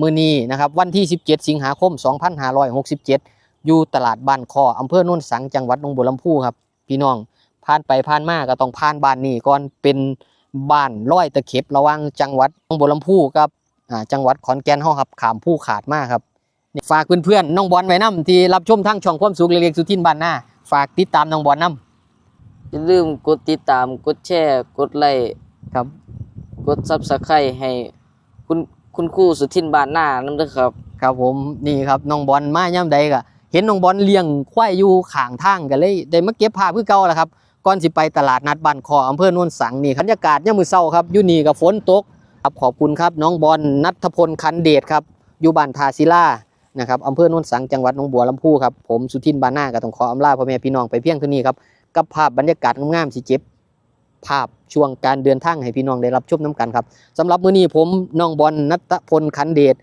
มือนี้นะครับวันที่ 17 สิงหาคม 2567 อยู่ตลาดบ้านคออำเภอโน่นสังจังหวัดหนองบัวลำพูครับ พี่น้องผ่านไปผ่านมาก็ต้องผ่านบ้านนี้ก่อนเป็นบ้านร้อยตะเข็บระหว่างจังหวัดหนองบัวลำพูกับจังหวัดขอนแก่นเฮาครับขามผู้ขาดมากครับฝากเพื่อนๆน้องบอลไว้นํที่รับชมทางช่องความสุขเล็กๆสุทินบ้านหน้าฝากติดตามน้องบอลนํอย่าลืมกดติดตามกดแชร์กดไลค์ครับ กดซับสไครต์ให้คุณ คุณครูสุทินบานหน้านั่นด้วยครับ ครับผมนี่ครับน้องบอลมาย่ำใดก็เห็นน้องบอลเลี้ยงควายอยู่ข้างทางก็เลยได้มาเก็บภาพคือเก่าแหละครับก่อนสิไปตลาดนัดบ้านคออำเภอโนนสังนี่บรรยากาศยามมื้อเช้าครับอยู่นี่ก็ฝนตกครับขอบคุณครับน้องบอลนัทพลคันเดชครับอยู่บ้านทาศิลานะครับอำเภอโนนสังจังหวัดหนองบัวลำพูครับผมสุทินบานหน้าก็ต้องขออำลาพ่อแม่พี่น้องไปเพียงเท่านี้ครับกับภาพบรรยากาศงามๆสิเจ็บ ภาพช่วงการเดินทางให้พี่น้องได้รับชมน้ำกันครับสำหรับมื้อนี้ผมน้องบอลนัตพลคันเดช